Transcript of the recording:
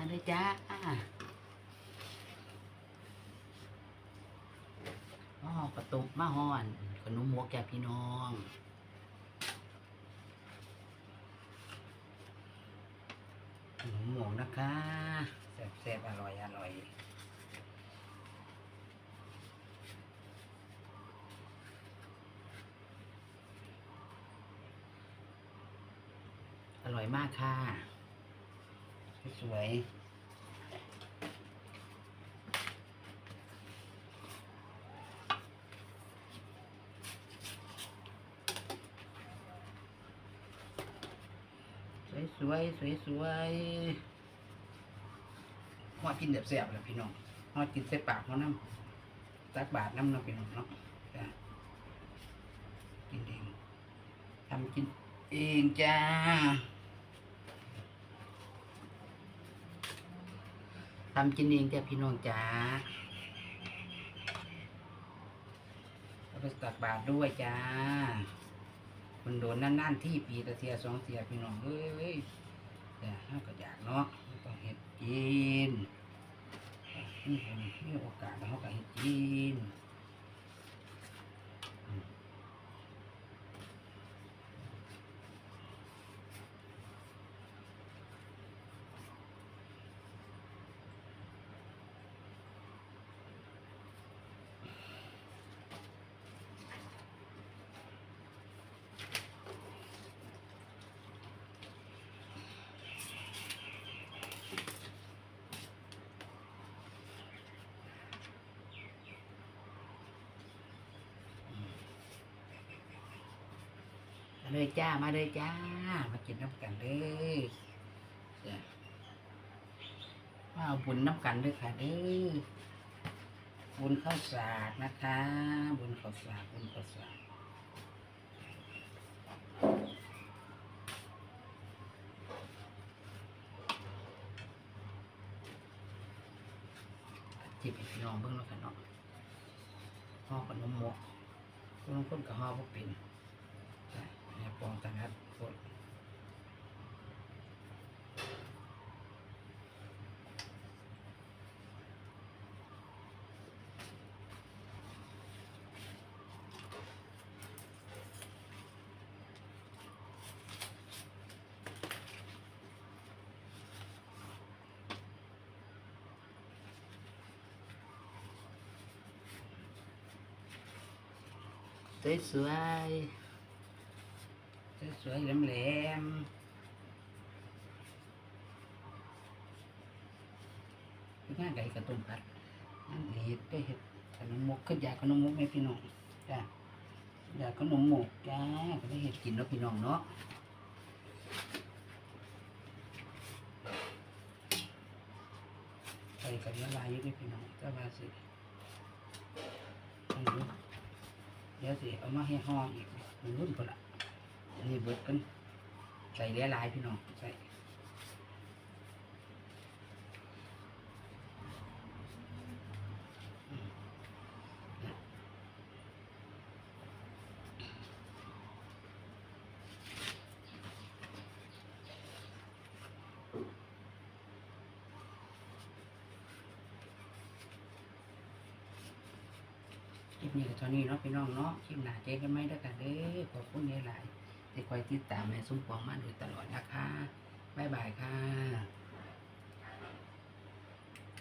มาเลยจ้าอ๋อกระตุกมาห่อนขนมหมวกแก่พี่น้องขนมหมวกนะคะแซ่บๆอร่อยอร่อยอร่อยมากค่ะ สวยสวยสวยสวยสวยๆฮอดกินแบบแซ่บเลยพี่น้องฮอดกินใส่ปากเขาน้ำตักบาทน้ำเนาะพี่น้องเนาะกินเองทำกินเองจ้า ทำกินเองจ้ะพี่น้องจ๋าแล้วก็ตักบาทด้วยจ้าคนโดนนั่นๆที่ปีตะเทียสองเสียพี่น้องเฮ้ยแต่ถ้าก็อยากเนาะต้องเห็ดกินนี่คนมีโอกาสแล้วเขาก็เห็ดกินอืม มาเลยจ้า มาเลยจ้า มากินน้ำกันเลยจ้ะมาเอาบุญน้ำกันด้วยค่ะเด้อบุญข้าวสากนะคะ บุญข้าวสากบุญข้าวสากจิบให้พี่น้องเบิ่งแล้วกันเนาะห่อขนมหมกบางคนก็ห่อบ่เป็น เนี่ยปองตังหัดโคตรสวยสวย สวยสวยๆแหลมแหลมๆเป็นงานไก่กระตุ้มพัดนั่นเห็ดไปเห็ดขนมมกขึ้นยาขนมมกไหมพี่น้องจ้ะอยากขนมมกจ้าก็ได้เห็ดกินเนาะพี่น้องเนาะไปกับละลายอยู่ด้วยพี่น้องเจ้าว่าสิต้องดูเดี๋ยวสิเอามาให้ห้องอีกมันรุ่นคนละ อันนี้เบิดกันใส่หลายๆพี่น้องใส่คลิปนี้ก็เท่านี้เนาะพี่น้องเนาะคลิปหน้าเจอกันไหมด้อกันเด้อขอบคุณหลายๆ ที่คอยติดตามใม่สมปองมาโดยตลอดนะคะ บ๊ายบายค่ะ